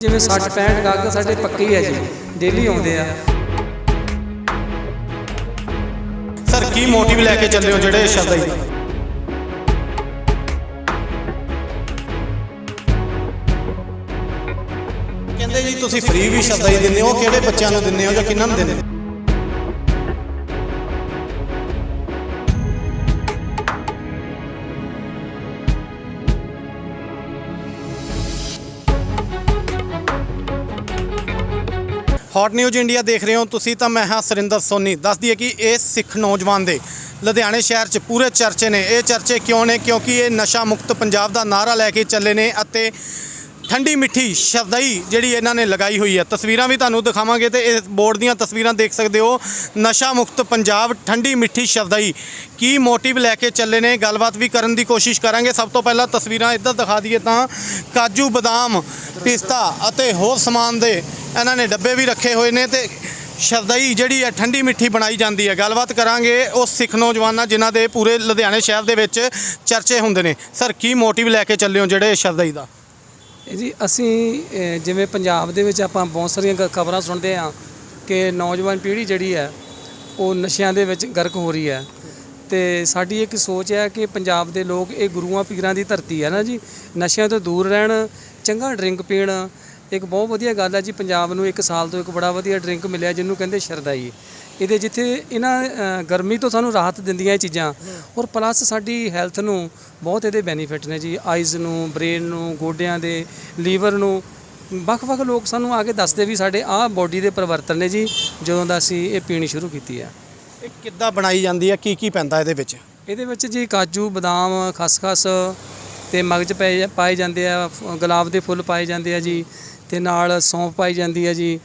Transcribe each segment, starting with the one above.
ਜਿਵੇਂ 60 65 ਗਾਹਕ ਸਾਡੇ ਪੱਕੇ ਹੀ ਆ ਜੀ ਡੇਲੀ ਆਉਂਦੇ ਆ। ਸਰ ਕੀ ਮੋਟਿਵ ਲੈ ਕੇ ਚੱਲੇ ਹੋ ਜਿਹੜੇ ਸ਼ਰਦਾਈ ਦਾ ਕਹਿੰਦੇ ਜੀ, ਤੁਸੀਂ ਫ੍ਰੀ ਵੀ ਸ਼ਰਦਾਈ ਦਿੰਦੇ ਹੋ, ਕਿਹੜੇ ਬੱਚਿਆਂ ਨੂੰ ਦਿੰਦੇ ਹੋ ਜਾਂ ਕਿੰਨਾਂ ਨੂੰ ਦਿੰਦੇ ਹੋ? ਹੌਟ ਨਿਊਜ਼ ਇੰਡੀਆ ਦੇਖ ਰਹੇ ਹੋ ਤੁਸੀਂ ਤਾਂ ਮੈਂ ਹਾਂ ਸਰਿੰਦਰ ਸੋਨੀ। ਦੱਸ ਦਈਏ ਕਿ ਇਹ ਸਿੱਖ ਨੌਜਵਾਨ ਦੇ ਲੁਧਿਆਣੇ ਸ਼ਹਿਰ 'ਚ ਪੂਰੇ ਚਰਚੇ ਨੇ। ਇਹ ਚਰਚੇ ਕਿਉਂ ਨੇ? ਕਿਉਂਕਿ ਇਹ ਨਸ਼ਾ ਮੁਕਤ ਪੰਜਾਬ ਦਾ ਨਾਰਾ ਲੈ ਕੇ ਚੱਲੇ ਨੇ ਅਤੇ ਠੰਡੀ ਮਿੱਠੀ ਸ਼ਰਦਈ ਜਿਹੜੀ ਇਹਨਾਂ ਨੇ ਲਗਾਈ ਹੋਈ ਹੈ। ਤਸਵੀਰਾਂ ਵੀ ਤੁਹਾਨੂੰ ਦਿਖਾਵਾਂਗੇ ਤੇ ਇਸ ਬੋਰਡ ਦੀਆਂ ਤਸਵੀਰਾਂ ਦੇਖ ਸਕਦੇ ਹੋ। ਨਸ਼ਾ ਮੁਕਤ ਪੰਜਾਬ, ਠੰਡੀ ਮਿੱਠੀ ਸ਼ਰਦਈ ਕੀ ਮੋਟਿਵ ਲੈ ਕੇ ਚੱਲੇ ਨੇ? ਗੱਲਬਾਤ ਵੀ ਕਰਨ ਦੀ ਕੋਸ਼ਿਸ਼ ਕਰਾਂਗੇ। ਸਭ ਤੋਂ ਪਹਿਲਾਂ ਤਸਵੀਰਾਂ ਇੱਧਰ ਦਿਖਾ ਦਈਏ ਤਾਂ ਕਾਜੂ ਬਦਾਮ, ਪਿਸਤਾ ਅਤੇ ਹੋਰ ਸਮਾਨ ਦੇ ਇਹਨਾਂ ਨੇ ਡੱਬੇ ਵੀ ਰੱਖੇ ਹੋਏ ਨੇ ਤੇ ਸ਼ਰਦਈ ਜਿਹੜੀ ਹੈ ਠੰਡੀ ਮਿੱਠੀ ਬਣਾਈ ਜਾਂਦੀ ਹੈ। ਗੱਲਬਾਤ ਕਰਾਂਗੇ ਉਸ ਸਿੱਖ ਨੌਜਵਾਨਾਂ ਜਿਨ੍ਹਾਂ ਦੇ ਪੂਰੇ ਲੁਧਿਆਣੇ ਸ਼ਹਿਰ ਦੇ ਵਿੱਚ ਚਰਚੇ ਹੁੰਦੇ ਨੇ। ਸਰ, ਕੀ ਮੋਟਿਵ ਲੈ ਕੇ ਚੱਲੇ ਹੋ ਜਿਹੜੇ ਸ਼ਰਦਈ ਦਾ? ਜੀ, ਅਸੀਂ ਜਿਵੇਂ ਪੰਜਾਬ ਦੇ ਵਿੱਚ ਆਪਾਂ ਬਹੁਤ ਸਾਰੀਆਂ ਖਬਰਾਂ ਸੁਣਦੇ ਆ ਕਿ ਨੌਜਵਾਨ ਪੀੜ੍ਹੀ ਜਿਹੜੀ ਹੈ, ਉਹ ਨਸ਼ਿਆਂ ਦੇ ਵਿੱਚ ਗਰਕ ਹੋ ਰਹੀ ਹੈ। ਤੇ ਸਾਡੀ ਇੱਕ ਸੋਚ ਹੈ ਕਿ ਪੰਜਾਬ ਦੇ ਲੋਕ ਇਹ ਗੁਰੂਆਂ ਪੀਰਾਂ ਦੀ ਧਰਤੀ ਹੈ ਨਾ ਜੀ। ਨਸ਼ਿਆਂ ਤੋਂ ਦੂਰ ਰਹਿਣ, ਚੰਗਾ ਡਰਿੰਕ ਪੀਣ ਇੱਕ ਬਹੁਤ ਵਧੀਆ ਗੱਲ ਹੈ ਜੀ ਪੰਜਾਬ ਨੂੰ ਇੱਕ ਸਾਲ ਤੋਂ ਇੱਕ ਬੜਾ ਵਧੀਆ ਡਰਿੰਕ ਮਿਲਿਆ ਜਿਹਨੂੰ ਕਹਿੰਦੇ ਸ਼ਰਦਾਈ। ਇਹਦੇ ਜਿੱਥੇ ਇਹਨਾਂ ਗਰਮੀ ਤੋਂ ਸਾਨੂੰ ਰਾਹਤ ਦਿੰਦੀਆਂ ਇਹ ਚੀਜ਼ਾਂ। ਔਰ ਪਲੱਸ ਸਾਡੀ ਹੈਲਥ ਨੂੰ ਬਹੁਤ ਇਹਦੇ ਬੈਨੀਫਿਟ ਨੇ ਜੀ ਆਈਜ਼ ਨੂੰ ਬ੍ਰੇਨ ਨੂੰ ਗੋਡਿਆਂ ਦੇ ਲੀਵਰ ਨੂੰ। ਵੱਖ-ਵੱਖ ਲੋਕ ਸਾਨੂੰ ਆ ਕੇ ਦੱਸਦੇ ਵੀ ਸਾਡੇ ਆਹ ਬੋਡੀ ਦੇ ਪਰਿਵਰਤਨ ਨੇ ਜੀ ਜਦੋਂ ਦਾ ਅਸੀਂ ਇਹ ਪੀਣੀ ਸ਼ੁਰੂ ਕੀਤੀ ਹੈ ਇਹ ਕਿੱਦਾਂ ਬਣਾਈ ਜਾਂਦੀ ਹੈ ਕੀ ਕੀ ਪੈਂਦਾ ਇਹਦੇ ਵਿੱਚ? ਇਹਦੇ ਵਿੱਚ ਜੀ ਕਾਜੂ ਬਦਾਮ ਖਸਖਸ ਤੇ ਮਗਜ ਪਏ ਜਾਂਦੇ ਆ ਗੁਲਾਬ ਦੇ ਫੁੱਲ ਪਾਏ ਜਾਂਦੇ ਆ ਜੀ। ਤੇ ਨਾਲ ਸੌਂਫ ਪਾਈ ਜਾਂਦੀ ਆ ਜੀ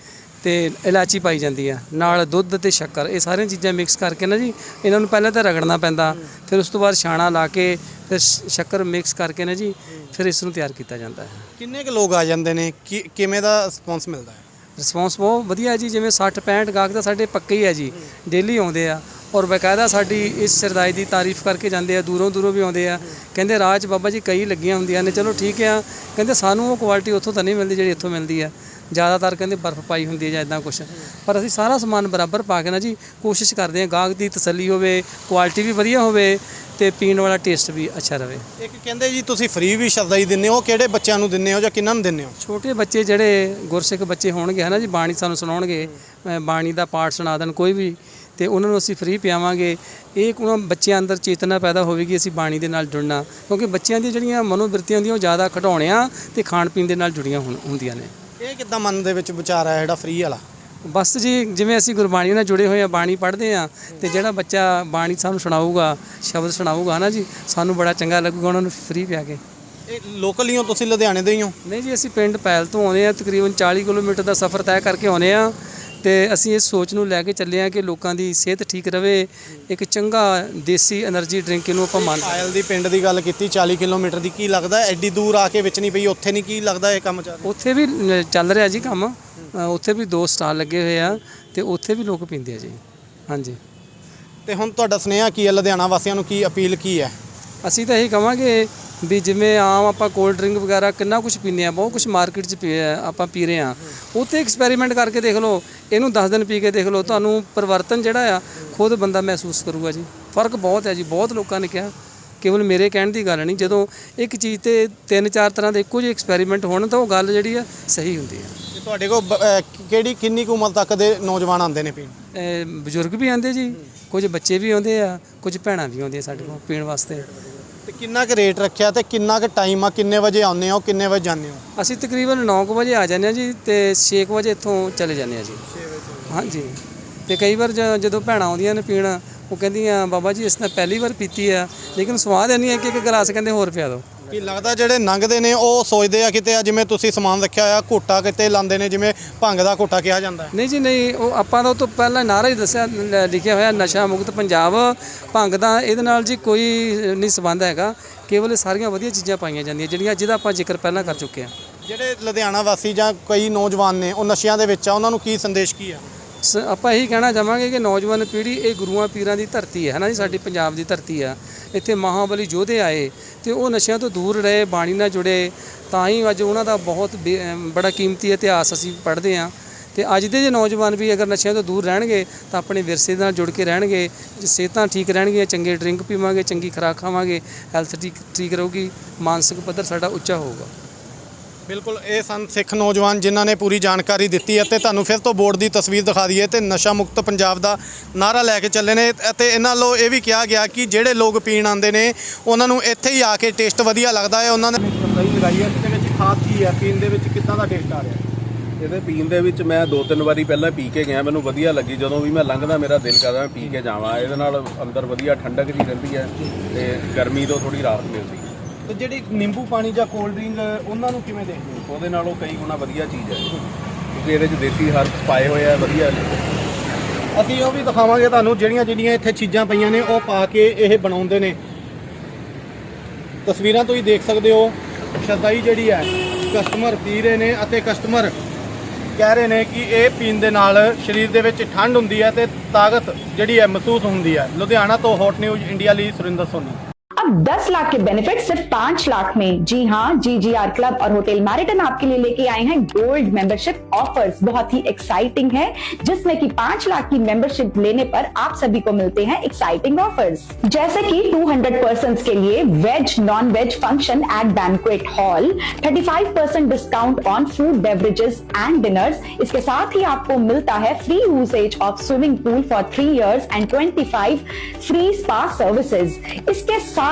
ਤੇ ਇਲਾਚੀ ਪਾਈ ਜਾਂਦੀ ਆ। ਨਾਲ ਦੁੱਧ ਤੇ ਸ਼ੱਕਰ ਇਹ ਸਾਰੀਆਂ ਚੀਜ਼ਾਂ ਮਿਕਸ ਕਰਕੇ ਨਾ ਜੀ ਇਹਨਾਂ ਨੂੰ ਪਹਿਲਾਂ ਤਾਂ ਰਗੜਨਾ ਪੈਂਦਾ ਫਿਰ ਉਸ ਤੋਂ ਬਾਅਦ ਛਾਣਾ ਲਾ ਕੇ ਫਿਰ ਸ਼ੱਕਰ ਮਿਕਸ ਕਰਕੇ ਨਾ ਜੀ ਫਿਰ ਇਸ ਨੂੰ ਤਿਆਰ ਕੀਤਾ ਜਾਂਦਾ ਹੈ। ਕਿੰਨੇ ਕੁ ਲੋਕ ਆ ਜਾਂਦੇ ਨੇ? ਕਿਵੇਂ ਦਾ ਰਿਸਪੌਂਸ ਮਿਲਦਾ ਹੈ? ਰਿਸਪੌਂਸ ਬਹੁਤ ਵਧੀਆ ਹੈ ਜੀ ਜਿਵੇਂ 60 65 ਗਾਹਕ ਤਾਂ ਸਾਡੇ ਪੱਕੇ ਹੀ ਹੈ ਜੀ ਡੇਲੀ ਆਉਂਦੇ ਆ। ਔਰ ਬਕਾਇਦਾ ਸਾਡੀ ਇਸ ਸਰਦਾਈ ਦੀ ਤਾਰੀਫ ਕਰਕੇ ਜਾਂਦੇ ਆ ਦੂਰੋਂ ਦੂਰੋਂ ਵੀ ਆਉਂਦੇ ਆ। ਕਹਿੰਦੇ ਰਾਜ ਬਾਬਾ ਜੀ ਕਈ ਲੱਗੀਆਂ ਹੁੰਦੀਆਂ ਨੇ। ਚਲੋ ਠੀਕ ਆ। ਕਹਿੰਦੇ ਸਾਨੂੰ ਉਹ ਕੁਆਲਿਟੀ ਉੱਥੋਂ ਤਾਂ ਨਹੀਂ ਮਿਲਦੀ ਜਿਹੜੀ ਇੱਥੋਂ ਮਿਲਦੀ ਆ। ਜ਼ਿਆਦਾਤਰ ਕਹਿੰਦੇ ਬਰਫ਼ ਪਾਈ ਹੁੰਦੀ ਹੈ ਜਾਂ ਇਦਾਂ ਕੁਝ ਪਰ ਅਸੀਂ ਸਾਰਾ ਸਮਾਨ ਬਰਾਬਰ ਪਾ ਕੇ ਨਾ ਜੀ ਕੋਸ਼ਿਸ਼ ਕਰਦੇ ਹਾਂ ਗਾਹਕ ਦੀ ਤਸੱਲੀ ਹੋਵੇ ਕੁਆਲਿਟੀ ਵੀ ਵਧੀਆ ਹੋਵੇ ਤੇ ਪੀਣ ਵਾਲਾ ਟੇਸਟ ਵੀ ਅੱਛਾ ਰਵੇ। ਇੱਕ ਕਹਿੰਦੇ ਜੀ ਤੁਸੀਂ ਫ੍ਰੀ ਵੀ ਸ਼ਰਦਾਈ ਦਿੰਦੇ ਹੋ ਕਿਹੜੇ ਬੱਚਿਆਂ ਨੂੰ ਦਿੰਦੇ ਹੋ ਜਾਂ ਕਿੰਨਾਂ ਨੂੰ ਦਿੰਦੇ ਹੋ? ਛੋਟੇ ਬੱਚੇ ਜਿਹੜੇ ਗੁਰਸਿੱਖ ਬੱਚੇ ਹੋਣਗੇ ਹਨਾ ਜੀ ਬਾਣੀ ਸਾਨੂੰ ਸੁਣਾਉਣਗੇ। ਬਾਣੀ ਦਾ ਪਾਠ ਸੁਣਾ ਦੇਣ ਕੋਈ ਵੀ ਤੇ ਉਹਨਾਂ ਨੂੰ ਅਸੀਂ ਫ੍ਰੀ ਪਿਆਵਾਂਗੇ। ਇਹ ਉਹਨਾਂ ਬੱਚਿਆਂ ਅੰਦਰ ਚੇਤਨਾ ਪੈਦਾ ਹੋਵੇਗੀ ਅਸੀਂ ਬਾਣੀ ਦੇ ਨਾਲ ਜੁੜਨਾ। ਕਿਉਂਕਿ ਬੱਚਿਆਂ ਦੀਆਂ ਜਿਹੜੀਆਂ ਮਨੋਬਿਰਤੀਆਂ ਹੁੰਦੀਆਂ ਉਹ ਜ਼ਿਆਦਾ ਖਿਡੌਣਿਆਂ ਤੇ ਖਾਣ ਪੀਣ ਦੇ ਨਾਲ ਜੁੜੀਆਂ ਹੁੰਦੀਆਂ ਨੇ। ਇਹ ਕਿੱਦਾਂ ਮਨ ਦੇ ਵਿੱਚ ਵਿਚਾਰ ਆਇਆ ਜਿਹੜਾ ਫ੍ਰੀ ਵਾਲਾ? ਬਸ ਜੀ ਜਿਵੇਂ ਅਸੀਂ ਗੁਰਬਾਣੀ ਨਾਲ ਜੁੜੇ ਹੋਏ ਆ ਬਾਣੀ ਪੜ੍ਹਦੇ ਆ ਤੇ ਜਿਹੜਾ ਬੱਚਾ ਬਾਣੀ ਸਾਨੂੰ ਸੁਣਾਊਗਾ ਸ਼ਬਦ ਸੁਣਾਊਗਾ ਨਾ ਜੀ ਸਾਨੂੰ ਬੜਾ ਚੰਗਾ ਲੱਗੂਗਾ ਉਹਨਾਂ ਨੂੰ ਫ੍ਰੀ ਪਿਆ ਕੇ। ਇਹ ਲੋਕਲ ਹੀ ਹੋ ਤੁਸੀਂ ਲੁਧਿਆਣੇ ਦੇ ਹੀ ਹੋ? ਨਹੀਂ ਜੀ ਅਸੀਂ ਪਿੰਡ ਪੈਲ ਤੋਂ ਆਉਂਦੇ ਆ ਤਕਰੀਬਨ 40 ਕਿਲੋਮੀਟਰ ਦਾ ਸਫ਼ਰ ਤੈਅ ਕਰਕੇ ਆਉਂਦੇ ਆ ਤੇ ਅਸੀਂ ਇਸ ਸੋਚ ਨੂੰ ਲੈ ਕੇ ਚੱਲੇ ਆ ਕਿ ਲੋਕਾਂ ਦੀ ਸਿਹਤ ਠੀਕ ਰਹੇ ਇੱਕ ਚੰਗਾ ਦੇਸੀ એનર્ਜੀ ਡਰਿੰਕ ਇਹਨੂੰ ਆਪਾਂ ਮੰਨ ਆਇਲ ਦੀ ਪਿੰਡ ਦੀ ਗੱਲ ਕੀਤੀ 40 ਕਿਲੋਮੀਟਰ ਦੀ ਕੀ ਲੱਗਦਾ ਐਡੀ ਦੂਰ ਆ ਕੇ ਵਿੱਚ ਨਹੀਂ ਪਈ ਉੱਥੇ ਨਹੀਂ ਕੀ ਲੱਗਦਾ ਇਹ ਕੰਮ ਚੱਲ ਉੱਥੇ ਵੀ ਚੱਲ ਰਿਹਾ ਜੀ ਕੰਮ। ਉੱਥੇ ਵੀ ਦੋ ਸਟਾਲ ਲੱਗੇ ਹੋਏ ਆ ਤੇ ਉੱਥੇ ਵੀ ਲੋਕ ਪੀਂਦੇ ਆ ਜੀ। ਹਾਂਜੀ। ਤੇ ਹੁਣ ਤੁਹਾਡਾ ਸੁਨੇਹਾ ਕੀ ਹੈ? ਲੁਧਿਆਣਾ ਵਾਸੀਆਂ ਨੂੰ ਕੀ ਅਪੀਲ ਕੀ ਹੈ? ਅਸੀਂ ਤਾਂ ਇਹੀ ਕਹਾਂਗੇ ਵੀ ਜਿਵੇਂ ਆਮ ਆਪਾਂ ਕੋਲਡ ਡਰਿੰਕ ਵਗੈਰਾ ਕਿੰਨਾ ਕੁਝ ਪੀਂਦੇ ਆ ਬਹੁਤ ਕੁਝ ਮਾਰਕੀਟ 'ਚ ਆਪਾਂ ਪੀ ਰਹੇ ਆ ਉੱਥੇ ਐਕਸਪੈਰੀਮੈਂਟ ਕਰਕੇ ਦੇਖ ਲਓ ਇਹਨੂੰ 10 ਦਿਨ ਪੀ ਕੇ ਦੇਖ ਲਓ ਤੁਹਾਨੂੰ ਪਰਿਵਰਤਨ ਜਿਹੜਾ ਆ ਖੁਦ ਬੰਦਾ ਮਹਿਸੂਸ ਕਰੂਗਾ ਜੀ। ਫ਼ਰਕ ਬਹੁਤ ਹੈ ਜੀ ਬਹੁਤ ਲੋਕਾਂ ਨੇ ਕਿਹਾ। ਕੇਵਲ ਮੇਰੇ ਕਹਿਣ ਦੀ ਗੱਲ ਨਹੀਂ ਜਦੋਂ ਇੱਕ ਚੀਜ਼ ਤੇ ਤਿੰਨ ਚਾਰ ਤਰ੍ਹਾਂ ਦੇ ਇੱਕੋ ਜਿਹੇ ਐਕਸਪੈਰੀਮੈਂਟ ਹੋਣ ਤਾਂ ਉਹ ਗੱਲ ਜਿਹੜੀ ਆ ਸਹੀ ਹੁੰਦੀ ਆ। ਤੇ ਤੁਹਾਡੇ ਕੋਲ ਕਿਹੜੀ ਕਿੰਨੀ ਕੁ ਉਮਰ ਤੱਕ ਦੇ ਨੌਜਵਾਨ ਆਉਂਦੇ ਨੇ ਪੀਣ? ਬਜ਼ੁਰਗ ਵੀ ਆਉਂਦੇ ਜੀ ਕੁਝ ਬੱਚੇ ਵੀ ਆਉਂਦੇ ਆ ਕੁਝ ਭੈਣਾਂ ਵੀ ਆਉਂਦੀਆਂ ਸਾਡੇ ਕੋਲ ਪੀਣ ਵਾਸਤੇ। ਤੇ ਕਿੰਨਾ ਕੁ ਰੇਟ ਰੱਖਿਆ ਤੇ ਕਿੰਨਾ ਕੁ ਟਾਈਮ ਆ ਕਿੰਨੇ ਵਜੇ ਆਉਂਦੇ ਹੋ ਕਿੰਨੇ ਵਜੇ ਜਾਂਦੇ ਹੋ? ਅਸੀਂ ਤਕਰੀਬਨ 9 ਵਜੇ ਆ ਜਾਂਦੇ ਹਾਂ ਜੀ ਤੇ 6 ਵਜੇ ਇੱਥੋਂ ਚਲੇ ਜਾਂਦੇ ਹਾਂ ਜੀ। ਹਾਂਜੀ। ਤੇ ਕਈ ਵਾਰ ਜ- ਜਦੋਂ ਭੈਣਾਂ ਆਉਂਦੀਆਂ ਨੇ ਪੀਣ ਉਹ ਕਹਿੰਦੀਆਂ ਬਾਬਾ ਜੀ ਇਸ ਨੇ ਪਹਿਲੀ ਵਾਰ ਪੀਤੀ ਆ ਲੇਕਿਨ ਸਵਾਦ ਇੰਨੀ ਹੈ ਕਿ ਇੱਕ ਗਲਾਸ ਕਹਿੰਦੇ ਹੋਰ ਪਿਆ ਦਿਓ। ਕੀ ਲੱਗਦਾ ਜਿਹੜੇ ਲੰਘਦੇ ਨੇ ਉਹ ਸੋਚਦੇ ਆ ਕਿਤੇ ਆ ਜਿਵੇਂ ਤੁਸੀਂ ਸਮਾਨ ਰੱਖਿਆ ਹੋਇਆ ਘੋਟਾ ਕਿਤੇ ਲਾਉਂਦੇ ਨੇ ਜਿਵੇਂ ਭੰਗ ਦਾ ਘੋਟਾ ਕਿਹਾ ਜਾਂਦਾ ਹੈ। ਨਹੀਂ ਜੀ ਨਹੀਂ ਉਹ ਆਪਾਂ ਦਾ ਉਹ ਤੋਂ ਪਹਿਲਾਂ ਨਾਰਾ ਹੀ ਦੱਸਿਆ ਲ- ਲਿਖਿਆ ਹੋਇਆ ਨਸ਼ਾ ਮੁਕਤ ਪੰਜਾਬ ਭੰਗ ਦਾ ਇਹਦੇ ਨਾਲ ਜੀ ਕੋਈ ਨਹੀਂ ਸੰਬੰਧ ਹੈਗਾ। ਕੇਵਲ ਇਹ ਸਾਰੀਆਂ ਵਧੀਆ ਚੀਜ਼ਾਂ ਪਾਈਆਂ ਜਾਂਦੀਆਂ ਜਿਹੜੀਆਂ ਜਿਹਦਾ ਆਪਾਂ ਜ਼ਿਕਰ ਪਹਿਲਾਂ ਕਰ ਚੁੱਕੇ ਹਾਂ। ਜਿਹੜੇ ਲੁਧਿਆਣਾ ਵਾਸੀ ਜਾਂ ਕਈ ਨੌਜਵਾਨ ਨੇ ਉਹ ਨਸ਼ਿਆਂ ਦੇ ਵਿੱਚ ਆ ਉਹਨਾਂ ਨੂੰ ਕੀ ਸੰਦੇਸ਼ ਕੀ ਆ? ਸ- ਆਪਾਂ ਇਹੀ ਕਹਿਣਾ ਚਾਹਾਂਗੇ ਕਿ ਨੌਜਵਾਨ ਪੀੜ੍ਹੀ ਇਹ ਗੁਰੂਆਂ ਪੀਰਾਂ ਦੀ ਧਰਤੀ ਹੈ ਨਾ ਜੀ? ਸਾਡੀ ਪੰਜਾਬ ਦੀ ਧਰਤੀ ਆ। ਇੱਥੇ ਮਹਾਬਲੀ ਯੋਧੇ ਆਏ ਤੇ ਉਹ ਨਸ਼ਿਆਂ ਤੋਂ ਦੂਰ ਰਹੇ, ਬਾਣੀ ਨਾਲ ਜੁੜੇ। ਤਾਂ ਹੀ ਅੱਜ ਉਹਨਾਂ ਦਾ ਬਹੁਤ ਬੇ- ਅਮ ਬੜਾ ਕੀਮਤੀ ਇਤਿਹਾਸ ਅਸੀਂ ਪੜ੍ਹਦੇ ਹਾਂ। ਤੇ ਅੱਜ ਦੇ ਜੇ ਨੌਜਵਾਨ ਵੀ ਅਗਰ ਨਸ਼ਿਆਂ ਤੋਂ ਦੂਰ ਰਹਿਣਗੇ, ਤਾਂ ਆਪਣੇ ਵਿਰਸੇ ਨਾਲ ਜੁੜ ਕੇ ਰਹਿਣਗੇ ਜੇ ਸਿਹਤਾਂ ਠੀਕ ਰਹਿਣਗੀਆਂ, ਚੰਗੇ ਡਰਿੰਕ ਪੀਵਾਂਗੇ, ਚੰਗੀ ਖੁਰਾਕ ਖਾਵਾਂਗੇ, ਹੈਲਥ ਠੀਕ ਠੀਕ ਰਹੂਗੀ, ਮਾਨਸਿਕ ਪੱਧਰ ਸਾਡਾ ਉੱਚਾ ਹੋਊਗਾ। ਬਿਲਕੁਲ ਇਹ ਸਨ ਸਿੱਖ ਨੌਜਵਾਨ ਜਿਨ੍ਹਾਂ ਨੇ ਪੂਰੀ ਜਾਣਕਾਰੀ ਦਿੱਤੀ ਹੈ ਤੇ ਤੁਹਾਨੂੰ ਫਿਰ ਤੋਂ ਬੋਰਡ ਦੀ ਤਸਵੀਰ ਦਿਖਾ ਦਈਏ ਤੇ ਨਸ਼ਾ ਮੁਕਤ ਪੰਜਾਬ ਦਾ ਨਾਰਾ ਲੈ ਕੇ ਚੱਲੇ ਨੇ ਅਤੇ ਇਹਨਾਂ ਵੱਲੋਂ ਇਹ ਵੀ ਕਿਹਾ ਗਿਆ ਕਿ ਜਿਹੜੇ ਲੋਕ ਪੀਣ ਆਉਂਦੇ ਨੇ ਉਹਨਾਂ ਨੂੰ ਇੱਥੇ ਹੀ ਆ ਕੇ ਟੇਸਟ ਵਧੀਆ ਲੱਗਦਾ ਹੈ। ਉਹਨਾਂ ਨੇ ਸਹੀ ਲਗਾਈ ਹੈ ਇਹਦੇ ਵਿੱਚ ਖਾਸ ਕੀ ਹੈ ਪੀਣ ਦੇ ਵਿੱਚ ਕਿੱਦਾਂ ਦਾ ਟੇਸਟ ਆ ਰਿਹਾ? ਇਹਦੇ ਪੀਣ ਦੇ ਵਿੱਚ ਮੈਂ ਦੋ ਤਿੰਨ ਵਾਰੀ ਪਹਿਲਾਂ ਪੀ ਕੇ ਗਿਆ ਮੈਨੂੰ ਵਧੀਆ ਲੱਗੀ। ਜਦੋਂ ਵੀ ਮੈਂ ਲੰਘਦਾ ਮੇਰਾ ਦਿਲ ਕਰਦਾ ਮੈਂ ਪੀ ਕੇ ਜਾਵਾਂ। ਇਹਦੇ ਨਾਲ ਅੰਦਰ ਵਧੀਆ ਠੰਡਕ ਜੀ ਰਹਿੰਦੀ ਹੈ ਤੇ ਗਰਮੀ ਤੋਂ ਥੋੜੀ ਰਾਹਤ ਮਿਲਦੀ ਹੈ। ਤੇ ਜਿਹੜੀ ਨਿੰਬੂ ਪਾਣੀ ਜਾਂ ਕੋਲਡ ਡਰਿੰਕ ਉਹਨਾਂ ਨੂੰ ਕਿਵੇਂ ਦੇਖਦੇ ਹੋ? ਉਹਦੇ ਨਾਲੋਂ ਕਈ ਗੁਣਾ ਵਧੀਆ ਚੀਜ਼ ਹੈ। ਕਿਉਂਕਿ ਇਹਦੇ 'ਚ ਦੇਸੀ ਹਰਬ ਪਾਏ ਹੋਏ ਆ ਵਧੀਆ ਅਸੀਂ ਉਹ ਵੀ ਦਿਖਾਵਾਂਗੇ ਤੁਹਾਨੂੰ ਜਿਹੜੀਆਂ ਜਿਹੜੀਆਂ ਇੱਥੇ ਚੀਜ਼ਾਂ ਪਈਆਂ ਨੇ ਉਹ ਪਾ ਕੇ ਇਹ ਬਣਾਉਂਦੇ ਨੇ। ਤਸਵੀਰਾਂ ਤੋਂ ਹੀ ਦੇਖ ਸਕਦੇ ਹੋ। ਸ਼ਰਦਾਈ ਜਿਹੜੀ ਹੈ ਕਸਟਮਰ ਪੀ ਰਹੇ ਨੇ ਅਤੇ ਕਸਟਮਰ ਕਹਿ ਰਹੇ ਨੇ ਕਿ ਇਹ ਪੀਣ ਦੇ ਨਾਲ ਸਰੀਰ ਦੇ ਵਿੱਚ ਠੰਡ ਹੁੰਦੀ ਹੈ ਤੇ ਤਾਕਤ ਜਿਹੜੀ ਹੈ ਮਹਿਸੂਸ ਹੁੰਦੀ ਹੈ। ਲੁਧਿਆਣਾ ਤੋਂ ਹੌਟ ਨਿਊਜ਼ ਇੰਡੀਆ ਲਈ ਸੁਰਿੰਦਰ ਸੋਨੀ। अब 10 लाख के बेनिफिट सिर्फ़ 5 लाख में। जी हाँ जी जी आर क्लब और होटल मैरिटन आपके लिए लेके आए हैं गोल्ड मेंबरशिप ऑफर्स बहुत ही एक्साइटिंग है, जिसमें कि 5 लाख की मेंबरशिप लेने पर आप सभी को मिलते हैं एक्साइटिंग ऑफर्स जैसे कि 200 पर्सन के लिए veg non veg function at banquet hall 35 percent discount on food beverages and dinners इसके साथ ही आपको मिलता है free usage of swimming pool for three years and 25 free spa services इसके साथ